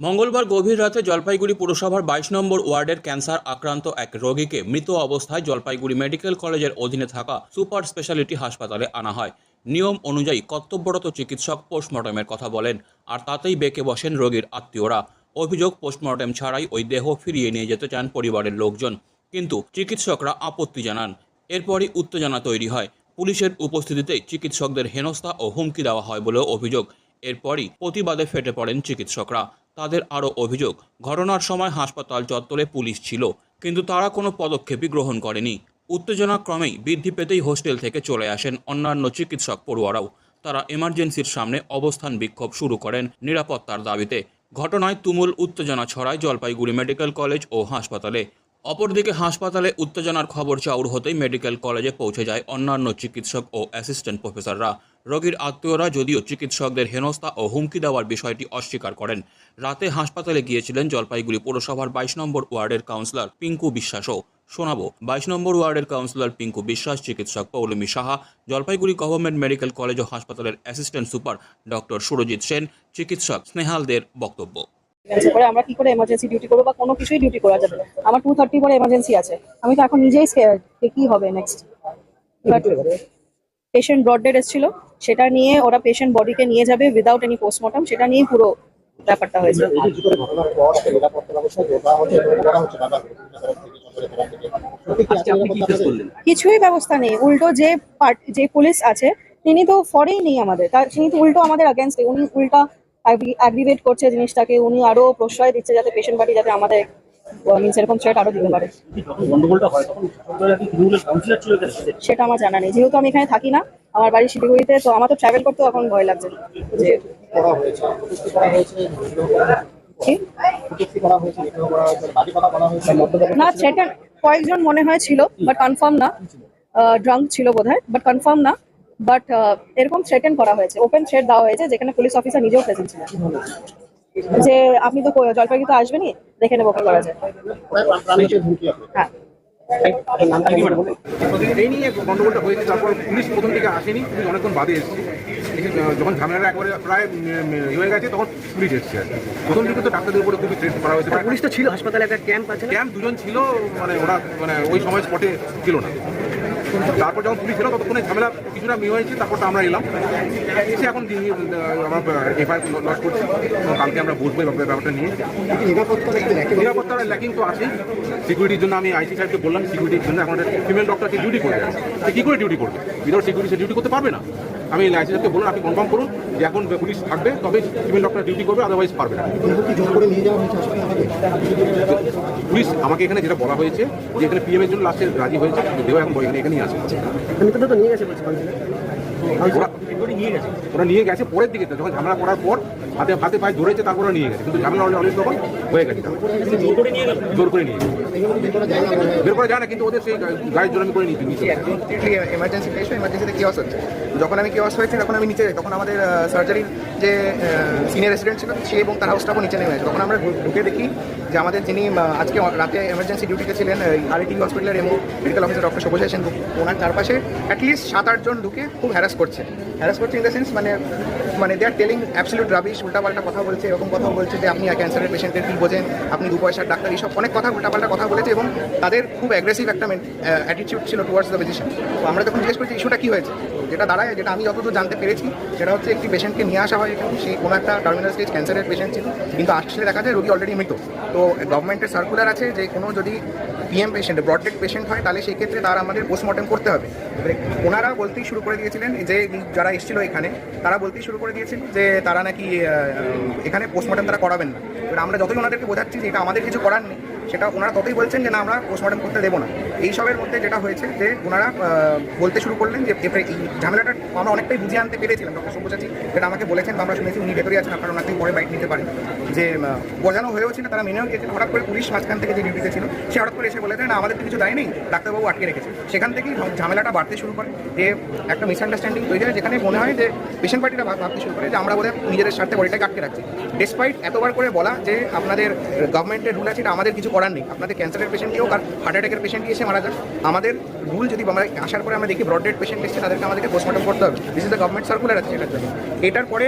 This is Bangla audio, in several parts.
মঙ্গলবার গভীর রাতে জলপাইগুড়ি পুরসভার বাইশ নম্বর ওয়ার্ডের ক্যান্সার আক্রান্ত এক রোগীকে মৃত অবস্থায় জলপাইগুড়ি মেডিকেল কলেজের অধীনে থাকা সুপার স্পেশালিটি হাসপাতালে আনা হয়। নিয়ম অনুযায়ী কর্তব্যরত চিকিৎসক পোস্টমর্টমের কথা বলেন, আর তাতেই বেঁকে বসেন রোগীর আত্মীয়রা। অভিযোগ, পোস্টমর্টম ছাড়াই ওই দেহ ফিরিয়ে নিয়ে যেতে চান পরিবারের লোকজন। কিন্তু চিকিৎসকরা আপত্তি জানান। এরপরই উত্তেজনা তৈরি হয়। পুলিশের উপস্থিতিতেই চিকিৎসকদের হেনস্থা ও হুমকি দেওয়া হয় বলেও অভিযোগ। এরপরই প্রতিবাদে ফেটে পড়েন চিকিৎসকরা। তাদের আরও অভিযোগ, ঘটনার সময় হাসপাতাল চত্বরে পুলিশ ছিল, কিন্তু তারা কোনো পদক্ষেপই গ্রহণ করেনি। উত্তেজনা ক্রমেই বৃদ্ধি পেতেই হোস্টেল থেকে চলে আসেন অন্যান্য চিকিৎসক পড়ুয়ারাও। তারা এমার্জেন্সির সামনে অবস্থান বিক্ষোভ শুরু করেন নিরাপত্তার দাবিতে। ঘটনায় তুমুল উত্তেজনা ছড়ায় জলপাইগুড়ি মেডিকেল কলেজ ও হাসপাতালে। অপরদিকে হাসপাতালে উত্তেজনার খবর চাউর হতেই মেডিকেল কলেজে পৌঁছে যায় অন্যান্য চিকিৎসক ও অ্যাসিস্ট্যান্ট প্রফেসররা। রোগীর আত্মীয়রা যদিও চিকিৎসকদের হেনস্থা ও হুমকি দেওয়ার বিষয়টি অস্বীকার করেন। রাতে হাসপাতালে গিয়েছিলেন জলপাইগুড়ি পৌরসভার বাইশ নম্বর ওয়ার্ডের কাউন্সিলর পিঙ্কু বিশ্বাসও। শোনাবো, বাইশ নম্বর ওয়ার্ডের কাউন্সিলর পিঙ্কু বিশ্বাস, চিকিৎসক Poulami Saha, Jalpaiguri government medical college ও হাসপাতালের assistant super doctor Surajit Sen, চিকিৎসক স্নেহালদের বক্তব্য। করে আমরা কি করে এমার্জেন্সি ডিউটি করব বা কোনো কিছুই ডিউটি করা যাবে আমার টু থার্টি পরে এমার্জেন্সি আছে। আমি তো এখন নিজেই কি হবে নেক্সট পেশেন্ট ব্রড ডেড এসেছিল। সেটা নিয়ে ওরা পেশেন্ট বডিকে নিয়ে যাবে উইদাউট এনি পোস্টমর্টম সেটা নিয়ে পুরো ব্যাপারটা হয়েছে। কিছুই ব্যবস্থা নেই। উল্টো যে পার্ট যে পুলিশ আছে তিনি তো ফরেই নেই আমাদের। তার তিনি তো উল্টো আমাদের অ্যাগেনস্টে উনি উল্টা অ্যাগ্রিভেট করছে জিনিসটাকে উনি আরও প্রশ্রয় দিচ্ছে যাতে পেশেন্ট বাড়ি যাতে আমাদের মিনস এরকম থ্রেট আরও দিতে পারে। হয় সেটা আমার জানা নেই। যেহেতু আমি এখানে থাকি না আমার বাড়ি শিলিগুড়িতে তো আমার তো ট্রাভেল করতেও এখন ভয় লাগছে। যে না সেটা কয়েকজন মনে হয় ছিল বাট কনফার্ম না। ড্রাঙ্ক ছিল বোধহয় বাট কনফার্ম না। বাট এরকম থ্রেটেন করা হয়েছে। ওপেন থ্রেট দেওয়া হয়েছে যেখানে পুলিশ অফিসার নিজেও প্রেজেন্ট ছিল যে আপনি তো জলপাইগুড়ি তো আসবেনই দেখে নেব কি করা যায়। হ্যাঁ। এই নিয়ে গন্ডগোলটা হয়েছে তারপর পুলিশ প্রথম থেকে আসেনি পুলিশ অনেকক্ষণ বাদে এসেছে। যখন ঝামেলাটা একবারে প্রায় হয়ে গেছে তখন পুলিশ এসেছে আর প্রথম দিকে তো ডাক্তারদের উপরে খুবই থ্রেট করা হয়েছে। পুলিশ তো ছিল। হাসপাতালে একটা ক্যাম্প আছে ক্যাম্প দুজন ছিল মানে ওরা মানে ওই সময় স্পটে ছিল না। তারপর যখন পুলিশ এলো ততক্ষণে ঝামেলা কিছুটা মেয়ে হয়েছে তারপর আমরা এলাম। এসে এখন আমার এফআইআর লজ করছি। কালকে আমরা বসবো ব্যাপারটা নিয়ে। নিরাপত্তার ল্যাকিং তো আছেই। সিকিউরিটির জন্য আমি আইসি সাহেবকে বললাম সিকিউরিটির জন্য এখন একটা ফিমেল ডক্টর সে ডিউটি করবে। সে কী করে ডিউটি করবে? উইদাউট সিকিউরিটি সে ডিউটি করতে পারবে না। আমি লাইসেন্সকে বলুন আপনি কনফার্ম করুন যে এখন পুলিশ থাকবে তবে ফিমেল ডক্টর ডিউটি করবে আদারওয়াইজ পারবে না। কি পুলিশ আমাকে এখানে যেটা বলা হয়েছে যে এখানে পিএমের জন্য লাস্টে রাজি হয়েছে দেহ এখন এখানে এখানেই আছে। নিয়ে গেছে ওরা নিয়ে গেছে। ওরা নিয়ে গেছে পরের দিকে যখন ঝামেলা করার পর হাতে হাতে পায়ে ধরেছে তারপর ওরা নিয়ে গেছে। কিন্তু ঝামেলা অলরেডি তখন হয়ে গেছে। জোর করে নিয়ে বের করা যায় না কিন্তু ওদের সেই গাড়ির জন্য আমি করে নিতে নিচ্ছি এমার্জেন্সি এমার্জেন্সিতে কিওস হচ্ছে যখন আমি কিওস হয়েছে, তখন আমি নিচে, তখন আমাদের সার্জারির যে সিনিয়র রেসিডেন্ট ছিল, সে এবং তার হাউস নিচে নেমে আছে তখন আমরা ঢুকে দেখি যে আমাদের যিনি আজকে রাতে এমার্জেন্সি ডিউটিতে ছিলেন আরএটি হসপিটালের MO medical officer doctor Shobha Sen, ওনার চারপাশে অ্যাটলিস্ট সাত আটজন ঢুকে খুব হ্যারাস করছে। হ্যারাস করছে ইন দ্য সেন্স মানে মানে they are telling absolute rubbish উল্টাপাল্টা কথা বলছে, এরকম কথা বলছে যে আপনি ক্যান্সারের পেশেন্টের কী বোঝেন, আপনি দু পয়সার ডাক্তার, এইসব অনেক কথা উল্টাপাল্টা কথা বলেছে এবং তাদের খুব অ্যাগ্রেসিভ একটা অ্যাটিটিউড ছিল টুয়ার্ডস দ্য ফিজিশিয়ান তো আমরা যখন জিজ্ঞেস করছি ইস্যুটা কী হয়েছে? যেটা দাঁড়ায়, যেটা আমি যতদূর জানতে পেরেছি, সেটা হচ্ছে একটি পেশেন্টকে নিয়ে আসা হয় এখানে। সেই কোনো একটা টার্মিনাল স্টেজ ক্যান্সারের পেশেন্ট ছিল, কিন্তু আসলে দেখা যায় রোগী অলরেডি মৃত। তো গভর্নমেন্টের সার্কুলার আছে যে কোনো যদি পিএম পেশেন্ট ব্রডডেড পেশেন্ট হয়, তাহলে সেই ক্ষেত্রে তার আমাদের পোস্টমর্টম করতে হবে। এবারে ওনারা বলতেই শুরু করে দিয়েছিলেন যে, যারা এসেছিল এখানে, তারা বলতেই শুরু করে দিয়েছিল যে, তারা নাকি এখানে পোস্টমর্টম তারা করাবেন না। এবার আমরা যতই ওনাদেরকে বোঝাচ্ছি যে এটা আমাদের কিছু করার নেই, সেটা ওনারা ততই বলছেন যে, না, আমরা পোস্টমর্টম করতে দেবো না। এই সবের মধ্যে যেটা হয়েছে যে ওনারা বলতে শুরু করলেন যে এই ঝামেলাটা আমরা অনেকটাই বুঝিয়ে আনতে পেরেছিলাম, ডক্টর সব্যসাচী। যেটা আমাকে বলেছেন আমরা শুনেছি উনি ভেতরে আছেন, আপনারা ওনাকে পরে বাইক নিতে পারেন। যে বোঝানো হয়েও ছিল তারা মেনেও গিয়েছিল হঠাৎ করে পুলিশ মাঝখান থেকে যে ডিউটিতে ছিল, সে হঠাৎ করে এসে বলেছে না, আমাদের তো কিছু দেয় নেই, ডাক্তারবাবু আটকে রেখেছে। সেখান থেকেই ঝামেলাটা বাড়তে শুরু করে, যে একটা মিসআন্ডারস্ট্যান্ডিং তৈরি হয়, যেখানে মনে হয় যে পেশেন্ট পার্টিরা ভাব- ভাবতে শুরু করে যে, আমরা বোধহয় নিজেদের স্বার্থে বডিটাকে আটকে রাখছি। ডেসপাইট এতবার করে বলা যে, আপনাদের গভর্নমেন্টের রুল আছে, এটা আমাদের কিছু করার নেই। আপনাদের ক্যান্সারের পেশেন্ট দিয়েও আর হার্ট অ্যাটাকের পেশেন্ট এসে মারা যান। আমাদের রুল যদি আমরা আসার পরে আমরা দেখি ব্রড ডেড পেশেন্ট এসেছে তাদেরকে আমাদেরকে পোস্টমর্টম করতে হবে। This is the government circular আছে জন্য। এটার পরে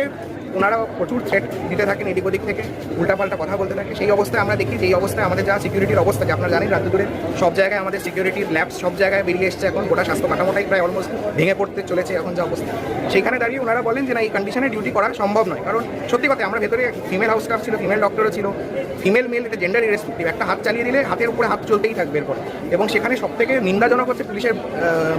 ওনারা প্রচুর থ্রেট দিতে থাকেন এদিক ওদিক থেকে, উল্টাপাল্টা কথা বলতে থাকে। সেই অবস্থায় আমরা দেখি যে এই অবস্থায় আমাদের যা সিকিউরিটির অবস্থা, যে আপনারা জানেন রাজ্য সব জায়গায় আমাদের সিকিউরিটির ল্যাবস সব জায়গায় বেরিয়ে এসছে এখন, গোটা স্বাস্থ্য কাঠামোটাই প্রায় অলমোস্ট ভেঙে পড়তে চলেছে এখন যা অবস্থা। সেখানে দাঁড়িয়ে ওনারা বলেন যে না, এই কন্ডিশনে ডিউটি করা সম্ভব নয়। কারণ সত্যি কথা, আমরা ভেতরে ফিমেল হাউস স্টাফ ছিল ফিমেল ডক্টরও ছিল। ফিমেল মেল এটা জেন্ডার ইরেসপেক্টিভ একটা হাত চালিয়ে দিলে হাতের উপরে হাত চলতেই থাকবে এরপর। এবং সেখানে সব থেকে নিন্দাজনক হচ্ছে পুলিশের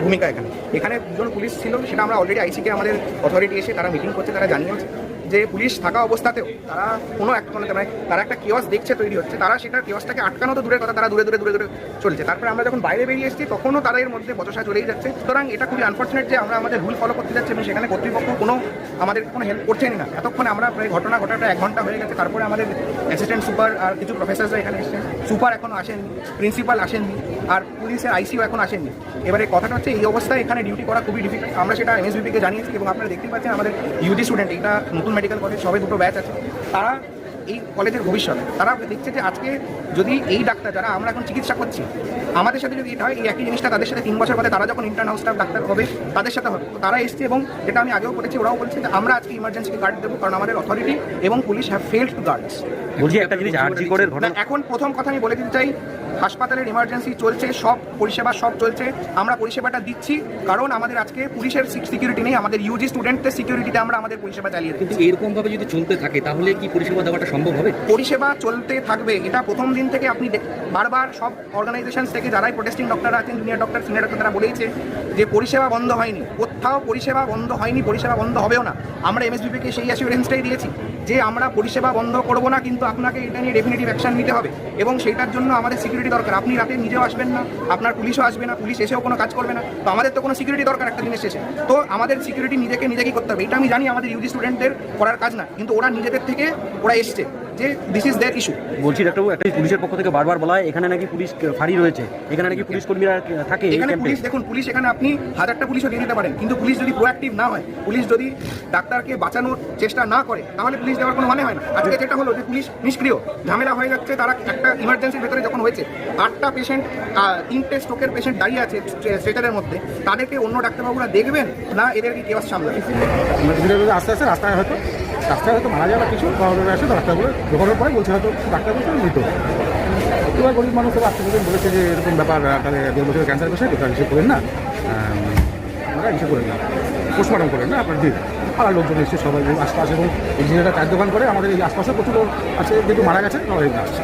ভূমিকা এখানে। এখানে দুজন পুলিশ ছিল, সেটা আমরা অলরেডি আইসিকে আমাদের অথরিটি এসে তারা মিটিং করছে, তারা জানিয়েছে যে পুলিশ থাকা অবস্থাতেও তারা কোনো এক মানে মানে তারা একটা কিওয়াস দেখছে তৈরি হচ্ছে, তারা সেটা কিওয়াসটাকে আটকানো তো দূরের কথা, তারা দূরে দূরে দূরে দূরে চলছে। তারপরে আমরা যখন বাইরে বেরিয়ে এসেছি, তখনও তারা এর মধ্যে বচসা চলেই যাচ্ছে। সুতরাং এটা খুবই আনফর্চুনেট যে আমরা আমাদের রুল ফলো করতে যাচ্ছি এবং সেখানে কর্তৃপক্ষ কোনো আমাদের কোনো হেল্প করছেনই না। এতক্ষণে আমরা প্রায় ঘটনা ঘটার প্রায় এক ঘণ্টা হয়ে গেছে। তারপরে আমাদের অ্যাসিস্ট্যান্ট সুপার আর কিছু প্রফেসররা এখানে এসেছেন। সুপার এখনও আসেননি প্রিন্সিপাল আসেননি। আর পুলিশের আইসিও এখন আসেনি। এবারে কথাটা হচ্ছে এই অবস্থায় এখানে ডিউটি করা খুবই ডিফিকাল্ট আমরা সেটা এমএসবিপিকে জানিয়েছি এবং আপনারা দেখতেই পাচ্ছেন আমাদের ইউজি স্টুডেন্ট এটা নতুন মেডিকেল কলেজ সবে দুটো ব্যাচ আছে। তারা এই কলেজের ভবিষ্যৎ তারা দেখছে যে আজকে যদি এই ডাক্তার যারা আমরা এখন চিকিৎসা করছি আমাদের সাথে যদি এটা হয় এই একই জিনিসটা তাদের সাথে তিন বছর বাদে তারা যখন ইন্টার্ন হাউস স্টাফ ডাক্তার হবে তাদের সাথে হবে। তো তারা এসছে এবং যেটা আমি আগেও বলেছি ওরাও বলছে যে আমরা আজকে ইমার্জেন্সি গার্ড দেবো কারণ আমাদের অথরিটি এবং police have failed to guards বলছি একটা জিনিস আরজি করের ঘটনা এখন প্রথম কথা আমি বলে দিতে চাই হাসপাতালের ইমার্জেন্সি চলছে সব পরিষেবা সব চলছে। আমরা পরিষেবাটা দিচ্ছি কারণ আমাদের আজকে পুলিশের সিকিউরিটি নেই আমাদের ইউজি স্টুডেন্টদের সিকিউরিটিতে আমরা আমাদের পরিষেবা চালিয়ে কিন্তু এরকমভাবে যদি চলতে থাকে তাহলে কি পরিষেবা দেওয়াটা সম্ভব হবে? পরিষেবা চলতে থাকবে এটা প্রথম দিন থেকে আপনি দেখ- বারবার সব অর্গানাইজেশন থেকে যারাই প্রোটেস্টিং ডক্টর আছেন জুনিয়র ডক্টর সিনিয়র ডক্টর তারা বলেইছে যে পরিষেবা বন্ধ হয়নি। কোথাও পরিষেবা বন্ধ হয়নি পরিষেবা বন্ধ হবেও না। আমরা এমএসবিপিকে সেই অ্যাসিউরেন্সটাই দিয়েছি। যে আমরা পরিষেবা বন্ধ করব না, কিন্তু আপনাকে এটা নিয়ে ডেফিনেটিভ অ্যাকশন নিতে হবে। এবং সেটার জন্য আমাদের সিকিউরিটি দরকার। আপনি রাতে নিজেও আসবেন না, আপনার পুলিশও আসবে না, পুলিশ এসেও কোনো কাজ করবে না। তো আমাদের তো কোনো সিকিউরিটি দরকার একটা জিনিস শেষে। তো আমাদের সিকিউরিটি নিজেকে, নিজেকেই করতে হবে। এটা আমি জানি আমাদের ইউজি স্টুডেন্টদের করার কাজ না, কিন্তু ওরা নিজেদের থেকে ওরা এসছে। যে দিস ইজ দেয়ার ইস্যু বলছি ডাক্তারবাবু একটা পুলিশের পক্ষ থেকে বারবার বলা হয় এখানে নাকি পুলিশ ফাঁড়ি রয়েছে। এখানে নাকি পুলিশ কর্মীরা থাকে এখানে পুলিশ দেখুন পুলিশ এখানে আপনি হাজারটা পুলিশও দিয়ে দিতে পারেন কিন্তু পুলিশ যদি প্রোঅ্যাক্টিভ না হয় পুলিশ যদি ডাক্তারকে বাঁচানোর চেষ্টা না করে তাহলে পুলিশ দেওয়ার কোনো মানে হয় না। আজকে যেটা হলো যে পুলিশ নিষ্ক্রিয় ঝামেলা হয়ে যাচ্ছে তারা একটা ইমার্জেন্সির ভেতরে যখন হয়েছে আটটা পেশেন্ট তিনটে স্ট্রোকের পেশেন্ট দাঁড়িয়ে আছে স্ট্রেচারের মধ্যে তাদেরকে অন্য ডাক্তারবাবুরা দেখবেন না এদেরকে কেওয়াস সামলাবে? আস্তে আস্তে রাস্তায় হয়তো? রাস্তায় হয়তো মারা যাবে কিছু শহরে আসে তো ডাক্তারগুলো ঢোকানোর পরে বলছে হয়তো ডাক্তার বলছে মৃত। এবার গরিব মানুষ সব আত্মীয় বলেছে যে এরকম ব্যাপার তাহলে দেড় বছরের ক্যান্সার পেশেন্ট এটা হিসেব করেন না। আপনারা হিসেব করেন না। পোস্টমর্টম করেন না, আপনার দিন। আর লোকজন এসে সবাই আশপাশে এবং ইঞ্জিনিয়াররা চার দোকান করে, আমাদের এই আশপাশে প্রচুর আছে, যেহেতু মারা গেছে, সবাই এখানে আসছে।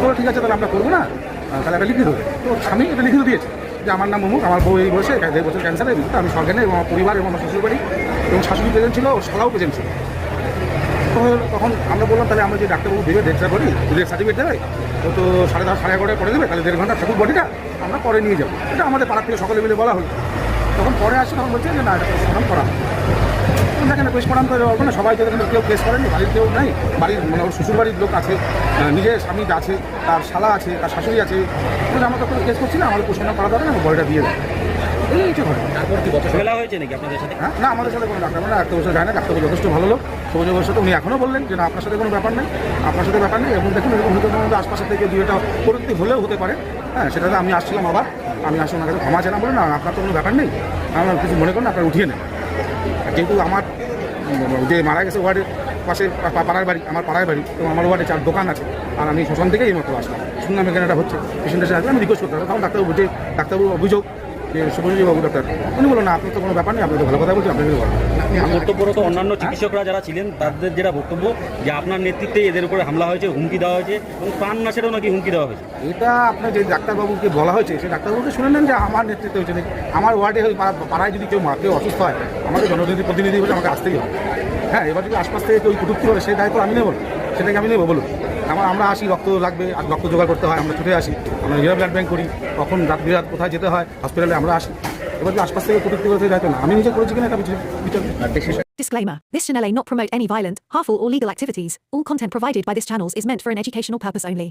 তো ঠিক আছে, তাহলে আমরা করব না? তাহলে একটা লিখিত। তো স্বামী এটা লিখিত দিয়েছে যে আমার নাম অমুক আমার বউ এই বয়সে দেড় বছর ক্যান্সারে আমি সরকারে এবং আমার পরিবার এবং আমার শ্বশুর বাড়ি এবং শাশুড়ি প্রেজেন্ট ছিল ওর শালাও প্রেজেন্ট ছিল। তো তখন আমরা বললাম, তাহলে আমরা যে ডাক্তারবাবু দেবে ডেটটা করি ডেট সার্টিফিকেট দেবে ও তো সাড়ে দশ, সাড়ে এগারোটা করে দেবে, তাহলে দেড় ঘণ্টা থাকুক বডিটা, আমরা পরে নিয়ে যাব। এটা আমাদের পাড়ার থেকে সকলে মিলে বলা হলো তখন পরে আসে, তখন বলছে যে, না, এটা পোস্টমর্টম করা। তখন দেখেন পোস্টমর্টম করে হবে না সবাই তো কেউ কেস করেনি, বাড়ির কেউ নেই। বাড়ির মানে ওর শ্বশুর বাড়ির লোক আছে নিজের স্বামী আছে, তার শালা আছে, তার শাশুড়ি আছে। আমরা তো কোনো কেস করছি না, আমাদের পোস্টমর্টম করা দরকার না বডিটা দিয়ে দেবো। এই হচ্ছে ঘটনা তারপর কি বছর খেলা হয়েছে নাকি আপনাদের সাথে? হ্যাঁ? না, আমাদের সাথে কোনো ডাক্তার না একটা বছর যায় না, ডাক্তার যথেষ্ট ভালো লোক সবুজ সাথে উনি এখনও বললেন যে আপনার সাথে কোনো ব্যাপার নেই, আপনার সাথে ব্যাপার নেই, এবং দেখুন, এরকম হতে পারে আশপাশের থেকে দু একটা পরিস্থিতি হলেও হতে পারে। হ্যাঁ সেটাতে আমি আসছিলাম আবার, আমি আসলে ওনার কাছে ক্ষমা চাইলাম বলে না, আপনার তো কোনো ব্যাপার নেই, আমার কিছু মনে করেন, আপনার উঠিয়ে নেন। যেহেতু আমার যে মারা গেছে ওয়ার্ডের পাশে পাড়ার বাড়ি, আমার পাড়ার বাড়ি, এবং আমার ওয়ার্ডে চার দোকান আছে, আর আমি শ্মশান থেকেই এই মতো আসলাম। শুনলাম এখানে এটা হচ্ছে পেশেন্ট এসে আসলে আমি রিকোয়েস্ট করতে হবে তখন ডাক্তারবাবু যে ডাক্তারবাবু অভিযোগ যে বাবু ডাক্তার। উনি বলল না আপনার তো কোনো ব্যাপার নেই আপনি তো ভালো কথা বলছেন আপনাকে বলেন কর্তব্যরত অন্যান্য চিকিৎসকরা যারা ছিলেন তাদের যেটা বক্তব্য যে আপনার নেতৃত্বে এদের উপরে হামলা হয়েছে হুমকি দেওয়া হয়েছে এবং প্রাণ নাশেরও নাকি হুমকি দেওয়া হয়েছে। এটা আপনার যে ডাক্তারবাবুকে বলা হয়েছে সেই ডাক্তারবাবুকে শুনে নেন যে আমার নেতৃত্বে হয়েছে। আমার ওয়ার্ডে পাড়ায় যদি কেউ কেউ অসুস্থ হয় আমাকে জনপ্রতিনিধি প্রতিনিধি বলে আমাকে আসতেই হবে। হ্যাঁ এবার যদি আশপাশ থেকে কেউ কুটুক্তি করে সেই দায়িত্ব আমি নেব সেটাকে আমি নেব বলুন। আমার আমরা আসি রক্ত লাগবে আর রক্ত জোগাড় করতে হয় আমরা ছুটে আসি। আমরা নিজেরা ব্লাড ব্যাঙ্ক করি তখন রাত বিরাত কোথায় যেতে হয় হসপিটালে আমরা আসি এবার যদি আশপাশ থেকে কুটুক্তি করে সেই দায়িত্ব না আমি নিজে করেছি কিনা এটা বিচার বিচার Disclaimer This channel may not promote any violent, harmful, or legal activities. All content provided by this channel is meant for an educational purpose only.